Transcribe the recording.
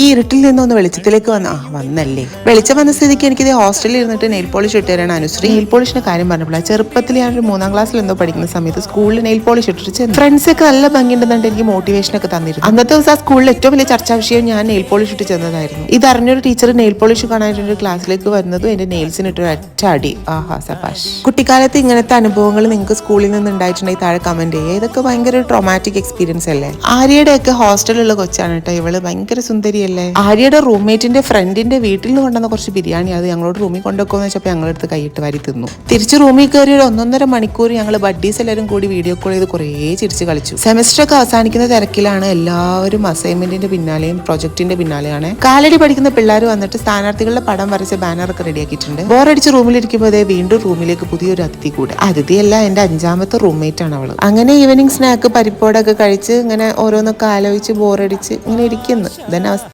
ഈ ഇരുട്ടിൽ നിന്നൊന്ന് വെളിച്ചത്തിലേക്ക് വന്ന ആ വന്നല്ലേ. വെളിച്ചം വന്ന സ്ഥിതിക്ക് എനിക്ക് എനിക്കിത് ഹോസ്റ്റലിൽ ഇരുന്നിട്ട് നെയിൽ പോളിഷ് ഇട്ട് അനുശ്രീ. നെയിൽ പോളിഷിന്റെ കാര്യം പറഞ്ഞപ്പോൾ ചെറുപ്പത്തിൽ ഞാൻ ഒരു മൂന്നാം ക്ലാസ്സിൽ എന്തോ പഠിക്കുന്ന സമയത്ത് സ്കൂളിൽ നെയിൽ പോളിഷ് ഇട്ടിട്ട് ചെന്നു. ഫ്രണ്ട്സ് ഒക്കെ നല്ല ഭംഗിയുണ്ടെന്നുണ്ട് എനിക്ക് മോട്ടിവേഷൻ ഒക്കെ തന്നിരുന്നു. അന്നത്തെ ദിവസം ആ സ്കൂളിൽ ഏറ്റവും വലിയ ചർച്ചാ വിഷയം ഞാൻ നെയിൽ പോളിഷ് ഇട്ട് ചെന്നതായിരുന്നു. ഇത് അറിഞ്ഞൊരു ടീച്ചർ നെയിൽ പോളിഷ് കാണാനായിട്ട് ഒരു ക്ലാസ്സിലേക്ക് വരുന്നതും എന്റെ നെയിൽസിന് ഇട്ടൊരു ഒറ്റ അടി. ആഹാ സപാഷ് കുട്ടിക്കാലത്ത് ഇങ്ങനത്തെ അനുഭവങ്ങൾ നിങ്ങൾക്ക് സ്കൂളിൽ നിന്ന് ഉണ്ടായിട്ടുണ്ടെങ്കിൽ താഴെ കമന്റ് ചെയ്യുക ഇതൊക്കെ ഭയങ്കര ട്രോമാറ്റിക് എക്സ്പീരിയൻസ് അല്ലേ? ആര്യയുടെ ഒക്കെ ഹോസ്റ്റലിലുള്ള കൊച്ചാണ് കേട്ടോ ഇവൾ. ഭയങ്കര സുന്ദരിയല്ലേ? ആര്യയുടെ റൂംമേറ്റിന്റെ ഫ്രണ്ടിന്റെ വീട്ടിൽ നിന്ന് കൊണ്ടുവന്ന കുറച്ച് ബിരിയാണി അത് ഞങ്ങളോട് റൂമിൽ കൊണ്ടുവെക്കുമെന്ന് വെച്ചപ്പോൾ ഞങ്ങളെടുത്ത് കൈയിട്ട് വാരി തിന്നു. തിരിച്ച് റൂമിൽ കയറി ഒരു ഒന്നൊന്നര മണിക്കൂർ ഞങ്ങൾ ബഡ്ഡീസ് എല്ലാവരും കൂടി വീഡിയോ കോൾ ചെയ്ത് കുറേ ചിരിച്ച് കളിച്ചു. സെമസ്റ്റർ ഒക്കെ അവസാനിക്കുന്ന തിരക്കിലാണ് എല്ലാവരും അസൈൻമെന്റിന്റെ പിന്നാലെയും പ്രൊജക്ടിന്റെ പിന്നാലെയാണ്. കാലടി പഠിക്കുന്ന പിള്ളേർ വന്നിട്ട് സ്ഥാനാർത്ഥികളുടെ പടം വരച്ച ഒക്കെ റെഡിയാക്കിയിട്ടുണ്ട് ബോറടിച്ച് റൂമിലിരിക്കുമ്പോൾ അതേ വീണ്ടും റൂമിലേക്ക് പുതിയൊരു അതിഥി കൂടെ. അതിഥിയല്ല എന്റെ അഞ്ചാമത്തെ റൂംമേറ്റ് ആണ് അവൾ. അങ്ങനെ ഈവനിങ് സ്നാക്ക് പരിപ്പോടൊക്കെ കഴിച്ച് ഇങ്ങനെ ഓരോന്നൊക്കെ ആലോചിച്ച് ബോറടിച്ച് ഇങ്ങനെ ഇരിക്കുന്നു. ഇതന്നെ അവസ്ഥ.